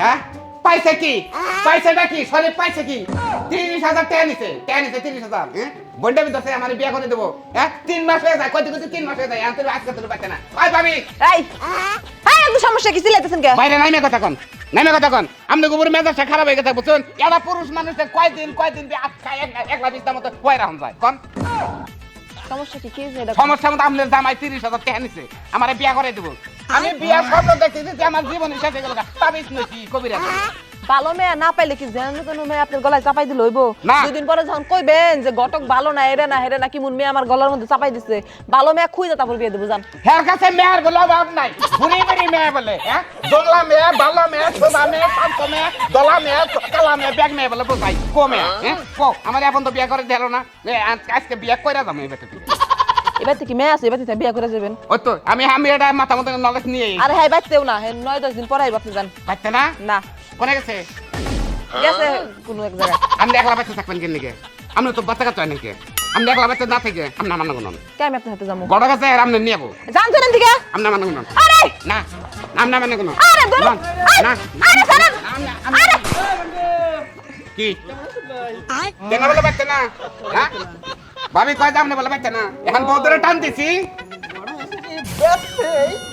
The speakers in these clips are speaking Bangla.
হ্যাঁ? পাইছে কি? পাইছেটা কি? শরীফ পাইছে কি? তিরিশ হাজার টাকা নিছে। টাকা নিছে তিরিশ হাজার বন্ডা বিদর্শে আমার বিয়ে করে দেবো। হ্যাঁ? তিন মাস হয়ে যায় কত কত তিন মাস হয়ে যায়। আনতে আজকে তুমি পাচ্ছে না। ওই ভাবি। এই এই একটু সমস্যা কি? চিল্লাইতেছেন কে? বাইরে নাইমে কথা কন নাইমে কথা কন। আমনে গোবর মেজাজটা খারাপ হয়ে গেছে বুঝছেন? এরা পুরুষ মানুষের কয়দিন কয়দিন দিয়ে আটকা একলা মতো কয় রাখুন যায়। কন। সমস্যা কি? কি সমস্যা মতো জামাই তিরিশ হাজার টাকা নিছে। আমার বিয়া করে দেবো। আমি বিয়া স্বপ্ন দেখতেছি যে আমার জীবন শেষ হয়ে গেল তাবিজ নইছি কবিরা ভালো মেয়ে না পাইলে কি যেন তেন মেয়ে আপনার গলায় চাপাই দিল হইব। দুদিন পরে যখন কইবেন যে ঘটক ভালো না এরে না হেরে না কি মুন মেয়ে আমার গলার মধ্যে চাপাই দিছে ভালো মেয়ে খুঁজে তারপর বিয়ে দেবো জান। হের কাছে মেয়ের বলে অভাব নাই বুড়ি বুড়ি মেয়ে বলে হ্যাঁ? দোলা মেয়ে বালা মেয়ে সোদা মেয়ে শান্ত মেয়ে দলা মেয়ে কালা মেয়ে ব্যাগ মেয়ে বলে বোঝাই কো মেয়ে হ্যাঁ? কো আমার এখন তো বিয়া করে দিল না। আজকে বিয়া কইরা যাব এবার থেকে এবার থেকে মেয়ে আছে এবার থেকে বিয়ে করে যাবেন। ওই তো আমি আমি এটা মাথা মতো নলেজ নিয়ে আর হ্যাঁ বাচ্চাও না হ্যাঁ নয় দশ দিন পরে আইব আপনি যান। পাচ্ছে না? না। কোনে গেছে? গেছে কোনো এক জায়গায়। আপনি একলা বাচ্চা থাকবেন কেন নাকি? আপনি তো বাচ্চা কাচ্চা নাকি? আপনি একলা বাচ্চা না থেকে আপনি আমার না গুনন। কে আমি আপনার হাতে যাব? বড় কাছে আর আপনি নিয়ে যাব। জানছেন এদিকে। আপনি আমার না গুনন। আরে! না আমার না গুনন। আরে ধরুন। না আরে ছাড়েন আরে! কি? কেন বলে পাচ্ছে না? হ্যাঁ? ভাবি কয় দাম না বলে পাচ্ছে না? এখন বৌদ্ধরে টান দিছি।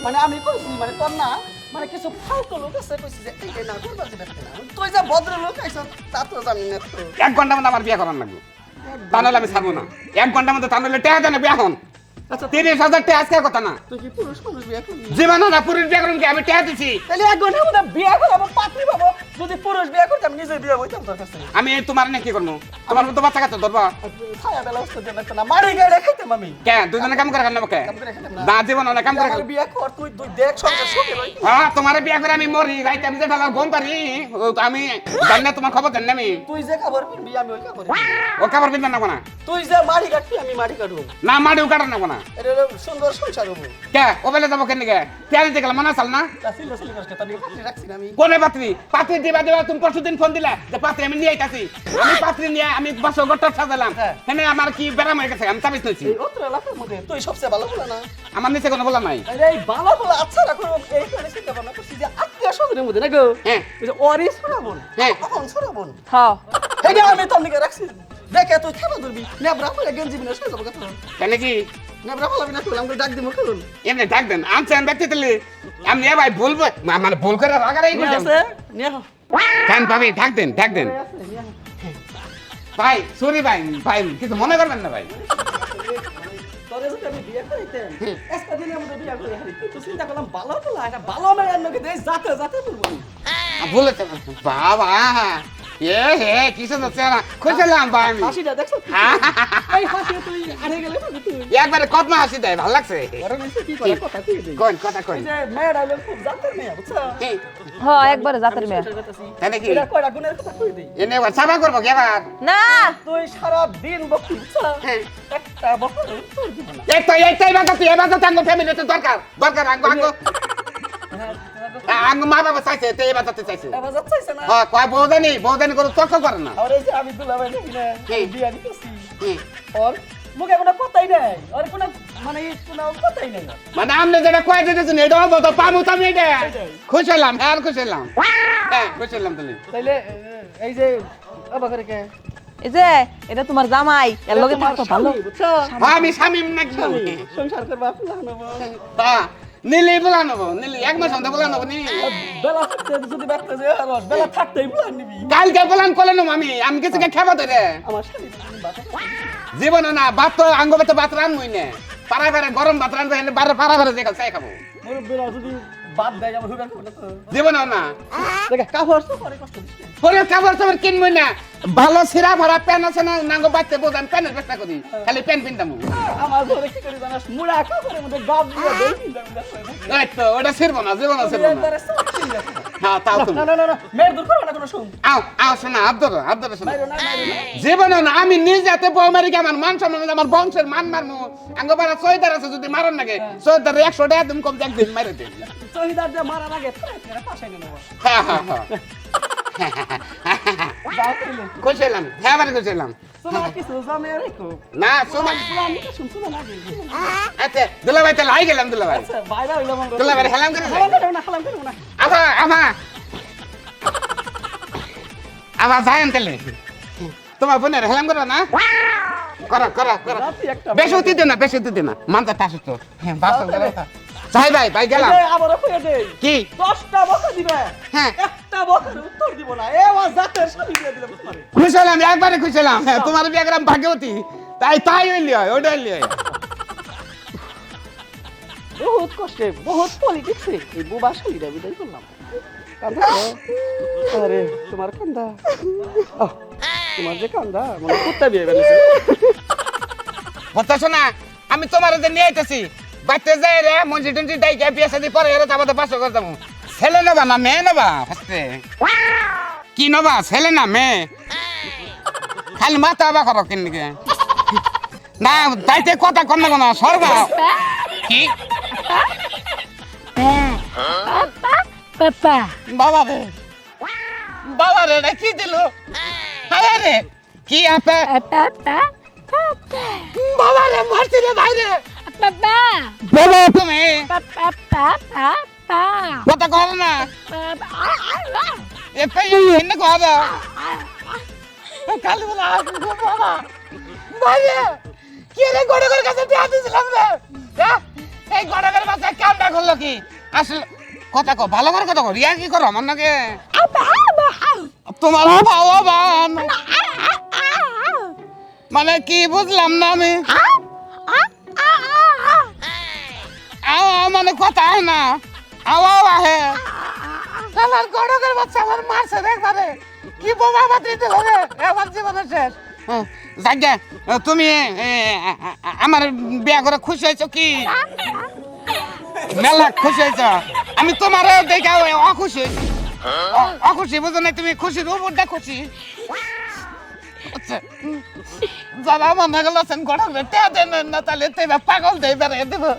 মানে আমি কইছি মানে তোর না মানে কিছু ফালতু লোক আছে কইছি যে এই না করবা যে না। তুই যে ভদ্র লোক আইছ তা তো জানি না। তো এক ঘণ্টার মধ্যে আমার বিয়ে করার লাগবে। তা নাহলে আমি ছাড়বো না। এক ঘণ্টার মধ্যে তা নাহলে টেয়া দেন বিয়ে এখন। তিরিশ হাজার টাকা আজকের কথা না। তুই কি পুরুষ মানুষ বিয়ে করবি? জীবন না পুরুষ বিয়ে করুন কি? আমি টেয়া দিছি। তাহলে এক ঘণ্টার মধ্যে বিয়ে করাবো পাত্রী পাবো। যদি পুরুষ বিয়ে করতাম নিজে বিয়ে হইতাম তোর কাছে। আমি তোমার নিয়ে কি করব? তোমার মতো বাচ্চা কাছে ধরবো? ছায়া বেলা না মারি আমি। দুজনে কাম করে খান না জীবন না কাম করে বিয়ে কর তুই তুই দেখ সংসার সুখে রই হ্যাঁ তোমার বিয়ে করে আমি মরি রাইতে আমি যে ফেলা ঘুম পারি আমি জানি না তোমার খবর জানি আমি। তুই যে খাবার পিনবি আমি ওই খাবার ও খাবার না তুই যে কাটবি আমি কাটবো। না কাটা না এটা হলো সুন্দর সংসার হব। কে? ও বেলে যাব কেন কে পেঁয়াজ দিতে গেলে মানা চাল না? কোনে পাত্রী? পাত্রী দিবা দিবা তুমি পরশু দিন ফোন দিলে যে পাত্রী আমি নিয়ে আইতাছি। আমি পাত্রী নিয়ে আমি বছর গটর সাজালাম। হ্যাঁ। আমার কি বেড়াম হয়ে গেছে? আমি চাবিস নিয়েছি তুই সবচেয়ে ভালো বলে না। আমার নিচে কোনো বলা নাই। ভালো বলে আচ্ছা রাখো এই প্ল্যানে চিন্তা ভাবনা করছি। যে আত্মীয় স্বজনের মধ্যে না গো হ্যাঁ। ওই যে অরি শোনাবন হ্যাঁ। কখন শোনাবন হ্যাঁ এই যে আমি তোর দিকে রাখছি। দেখে তুই খেলা ধরবি নেবরা করে গেঞ্জি বিনা শুয়ে যাব কথা নেবরা না তুই আমাকে ডাক দিব করুন এমনি ডাক দেন আনছেন ব্যক্তি দিলি। আমি এ ভাই বলব মানে ভুল করে রাগারাই নিয়ে ডাক দেন ডাক দেন। আহ। ভাই সরি ভাই ভাই কিছু মনে করবেন না ভাই। তোরে যদি আমি বিয়ে করিতেন একটা দিনের মধ্যে বিয়ে করে হারি তো চিন্তা করলাম ভালো বলা এটা ভালো মেয়ের নাকি দেয় যাতে যাতে বলব বাবা! এ হে কিছু যাচ্ছে না খুশিলাম ভাই আমি হাসিটা দেখছ? এই হাসি তুই আড়ে গেলে তুই একবারে কত মা হাসি দেয় ভালো লাগছে কি কোন কথা কোন যে মেয়েরা হলো খুব জাতের মেয়ে বুঝছ হ্যাঁ একবারে জাতের মেয়ে তাই নাকি এটা কয়টা গুণের কথা কই দেই এনে এবার সাবা করব কি এবার না তুই সারা দিন বকতি বুঝছ হ্যাঁ। একটা না এই তো এইটাই বাজার তুই এ বাজার আঙ্গো ফ্যামিলিতে দরকার দরকার আঙ্গো আঙ্গো মা বাবা চাইছে তো চাইছে। এবার যাচ্ছে না। হ্যাঁ কয় বৌদানি বৌদানি করে তর্ক করে না। আর এই যে আমি দুলাভাই দেখি না কি? বিয়া দিতেছি। ওর মুখে কোনো কথাই নাই। ওর কোনো মানে কোনো কথাই নাই। মানে আপনি যেটা কয়ে দিতেছেন এটা হব তো পাবো তো আমি এটা। খুশ হলাম হ্যাঁ খুশ হলাম। হ্যাঁ খুশ হলাম তুমি তাইলে এই যে অবাক করে কে এই যে এটা তোমার জামাই এর লগে থাকতো ভালো। হ্যাঁ, আমি স্বামী নাকি? সংসার করবা নীলি বলা নেব নীলি এক মাস অন্তর বলা নেব নি বেলা থাকতে যদি ব্যক্ত যে রস বেলা থাকতেই বলা নিবি। কালকে বলান কলে নেব আমি। আমি কিছু খেবা ধরে আমার জীবনে না ভাত তো আঙ্গ ভাত রান রানবই না। পাড়া গরম ভাত রান বারে পাড়া ঘরে যে খাব। মুরব্বীরা যদি দেয় আমার তো। জীবনে না দেখে কাপড় তো পরে কষ্ট দিচ্ছে। পরে কাপড় চাপড় কিনবই না। ভালো সিরা ভরা প্যান আছে না নাঙ্গ প্যানের ব্যবস্থা করি। খালি প্যান পিনতাম আমার ঘরে কি করে জানাস? মুড়া কাপড়ের মধ্যে গাব দিয়ে দেই কিনতাম এই তো ওটা ছিড়বো না জীবনে ছিড়বো না। একবারে সব কিনে রাখো। হ্যাঁ তাও তুমি না না না না দূর করো না কোনো শুন। আও আও শোনা আব্দর আব্দর শোনা। মাইরো না মাইরো না। জীবনে না আমি নিজ বউ মারি আমার মান সম্মান আমার বংশের মান মারমু। আঙ্গ বারা সৈদার আছে যদি মারন নাকি সৈদার একশো টাকা তুমি কম একদিন মারে দিন শহীদার যে মারার আগে পাশে নেব। হ্যাঁ বারে তোমার না আচ্ছা দুলাভাই তাহলে আই গেলাম দুলাভাই। দুলাভাই হেলাম করে আমা। আবার যাই বোনের হেলাম করো না? করো করো করো। বেশি দিও না বেশি দিও না। মানতে তাসু তো। হ্যাঁ যাই ভাই ভাই গেলাম। এই আবারও দেই কি? দশটা বকা দিবে। হ্যাঁ। একটা বকার উত্তর দিব না। এ জাতের দিয়ে দিলাম তোমারে একবারে হ্যাঁ, তোমার বিয়ে গেলাম ভাগ্যবতী। তাই তাই হইলি হয় ওইটা হইলি হয়। বহুত কষ্টে বহুত পলিটিক্সে এই বুবা শাড়িটা বিদায় করলাম। কান্দা আরে তোমার কান্দা? তোমার যে কান্দা মানে কুত্তা বিয়ে বেরিয়েছে বলতেছো না আমি তোমার যে নিয়ে আইতেছি। বাচ্চা যাই রে মঞ্জি টঞ্জি ডাইকে বিয়ে শাদি পরে এর তারপরে বাসা করে যাব। ছেলে নেবা না মেয়ে নেবা? ফার্স্টে কি নেবা? ছেলে না মেয়ে? খালি মাথা বা করো কিনকে না তাইতে কথা কম না সরবা। কি. বাবা রে। বাবা রে কি দিল? হায় রে। কি আপে. বাবা রে মারছি রে ভাই রে। বাবা। তুমি. Papa. Papa. কথা কর না। এ পেয়ে এনে কথা কালি বলা রে কি কাছে বিয়া দিছিলাম রে? হ্যাঁ? এই গড়গড়ের কাছে কামটা করল কি? আসলে কথা কো ভালো করে কথা কো রিয়া কি করো আমার নাকি? তোমার বাবা বান মানে কি বুঝলাম না আমি? আওয়া মানে কথা হয় না। আওয়া আহে। আমার গড়গের বাচ্চা আমার মারছে দেখবারে কি বোমা বাতি দিল রে? জীবনের শেষ। যাজ্ঞা তুমি আমার বিয়া করে খুশি হয়েছো কি? মেলা খুশি হয়েছ। আমি তোমার দেখা অখুশি। অখুশি, বুঝো না তুমি খুশির উপরটা খুশি। আচ্ছা যারা মনে গেল গড় বেটে দেন না, তাহলে পাগল দেবে দেবো।